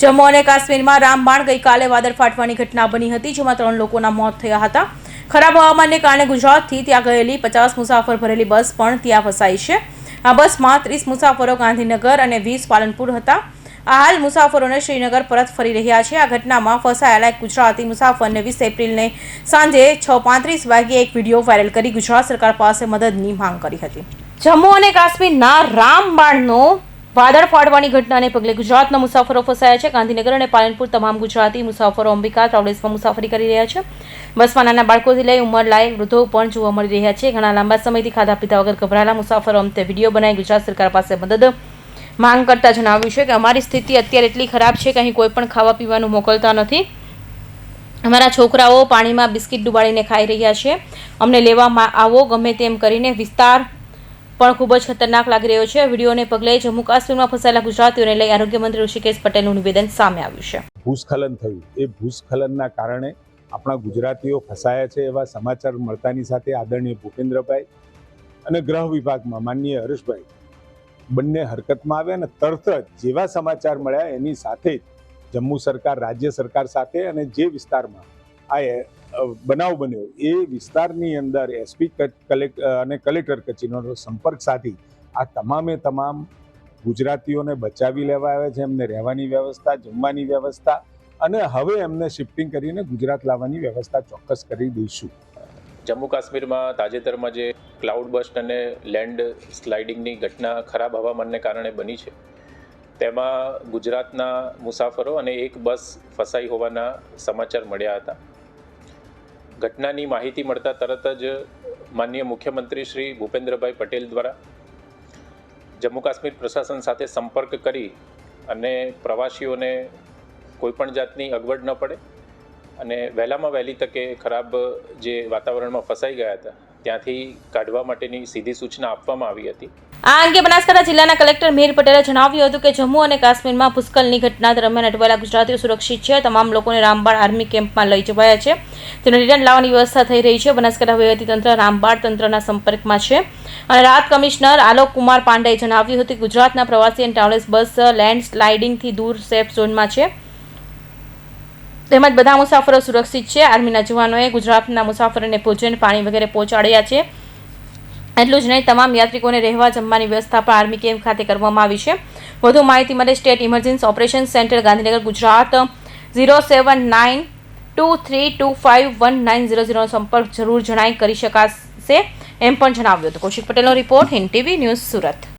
જમ્મુ અને કાશ્મીરમાં રામબાણ ગઈકાલે વાદળ ફાટવાની ઘટના બની હતી, જેમાં ત્રણ લોકોના મોત થયા હતા. ખરાબ હવામાનને કારણે ગુજરાતથી ત્યાં ગયેલી પચાસ મુસાફર ભરેલી બસ પણ ત્યાં ફસાઈ છે. આ બસમાં ત્રીસ મુસાફરો ગાંધીનગર અને વીસ પાલનપુર હતા. આ હાલ મુસાફરોને શ્રીનગર પરત ફરી રહ્યા છે. આ ઘટનામાં ફસાયેલા એક ગુજરાતી મુસાફરને વીસ એપ્રિલને સાંજે છ પાંત્રીસ વાગ્યે એક વીડિયો વાયરલ કરી ગુજરાત સરકાર પાસે મદદની માંગ કરી હતી. જમ્મુ અને કાશ્મીરના રામબાણનો વાદળ ફાડવાની ઘટનાને પગલે ગુજરાતના મુસાફરો ફસાયા છે. ગાંધીનગર અને પાલનપુર તમામ ગુજરાતી મુસાફરો અંબિકા ટ્રાવેલ્સમાં મુસાફરી કરી રહ્યા છે. બસમાં નાના બાળકોથી લઈ ઉંમર લાય વૃદ્ધો પણ જોવા મળી રહ્યા છે. ઘણા લાંબા સમયથી ખાધા પીધા વગર ગભરાયેલા મુસાફરો અંતે વીડિયો બનાવી ગુજરાત સરકાર પાસે મદદ માંગ કરતા જણાવ્યું છે કે અમારી સ્થિતિ અત્યારે એટલી ખરાબ છે કે અહીં કોઈ પણ ખાવા પીવાનું મોકલતા નથી. અમારા છોકરાઓ પાણીમાં બિસ્કિટ ડુબાડીને ખાઈ રહ્યા છે. અમને લેવામાં આવો ગમે તેમ કરીને વિસ્તાર પણ ખૂબ જ ખતરનાક લાગી રહ્યો છે. વિડીયોને પગલે જમ્મુ કાશ્મીરમાં ફસાયેલા ગુજરાતીઓને લઈ આરોગ્ય મંત્રી ઋષિકેશ પટેલનું નિવેદન સામે આવ્યું છે. ભૂસ્ખલન થયું. એ ભૂસ્ખલનના કારણે આપણા ગુજરાતીઓ ફસાયા છે એવા સમાચાર મળતાની સાથે આદરણીય ભૂપેન્દ્રભાઈ અને ગ્રહ વિભાગમાં માનનીય હર્ષભાઈ બંને હરકતમાં આવ્યા અને તરત જ જેવા સમાચાર મળ્યા એની સાથે જ જમ્મુ સરકાર, રાજ્ય સરકાર સાથે અને જે વિસ્તારમાં આ બનાવ બન્યો. એ વિસ્તારની અંદર એસપી કલેક્ટર અને કલેક્ટર કચેરીનો સંપર્ક સાધી. આ તમામે તમામ ગુજરાતીઓને બચાવી લેવા આવ્યા છે, એમને રહેવાની વ્યવસ્થા, જમવાની વ્યવસ્થા, અને હવે એમને શિફ્ટિંગ કરીને ગુજરાત લાવવાની વ્યવસ્થા ચોક્કસ કરી દઈશું. જમ્મુ કાશ્મીરમાં તાજેતરમાં જે ક્લાઉડ બસ્ટ અને લેન્ડ સ્લાઇડિંગની ઘટના ખરાબ હવામાનને કારણે બની છે, તેમાં ગુજરાતના મુસાફરો અને એક બસ ફસાઈ હોવાના સમાચાર મળ્યા હતા. ઘટનાની માહિતી મળતા તરત જ માનનીય મુખ્યમંત્રી શ્રી ભૂપેન્દ્રભાઈ પટેલ દ્વારા જમ્મુ કાશ્મીર પ્રશાસન સાથે સંપર્ક કરી અને પ્રવાસીઓને કોઈપણ જાતની અગવડ ન પડે અને વહેલામાં વહેલી તકે ખરાબ જે વાતાવરણમાં ફસાઈ ગયા હતા, ત્યાંથી કાઢવા માટેની સીધી સૂચના આપવામાં આવી હતી. આ અંગે બનાસકાંઠા જિલ્લાના કલેક્ટર મિહિર પટેલે જણાવ્યું હતું કે જમ્મુ અને કાશ્મીરમાં ભૂસ્ખલનની ઘટના દરમિયાન અટવાયેલા ગુજરાતીઓ સુરક્ષિત છે. તમામ લોકોને રામબાણ આર્મી કેમ્પમાં લઈ જવાયા છે. તેને રિટર્ન લાવવાની વ્યવસ્થા થઈ રહી છે. બનાસકાંઠા વહીવટીતંત્ર રામબાણ તંત્રના સંપર્કમાં છે. અને રાહત કમિશનર આલોક કુમાર પાંડેએ જણાવ્યું હતું કે ગુજરાતના પ્રવાસી અને ટ્રાવેલ્સ બસ લેન્ડ સ્લાઇડિંગથી દૂર સેફ ઝોનમાં છે. તેમજ બધા મુસાફરો સુરક્ષિત છે. આર્મીના જવાનોએ ગુજરાતના મુસાફરોને ભોજન, પાણી વગેરે પહોંચાડ્યા છે. એટલું જ નહીં, તમામ યાત્રિકોને રહેવા જમવાની વ્યવસ્થા પણ આર્મી કેમ્પ ખાતે કરવામાં આવી છે. વધુ માહિતી માટે state emergency operation centre, Gandhinagar, Gujarat. Zero seven nine two three two five one nine zero ઝીરોનો સંપર્ક જરૂર જણાઈ કરી શકાશે એમ પણ જણાવ્યું હતું. કૌશિક પટેલનો report Hind TV news Surat.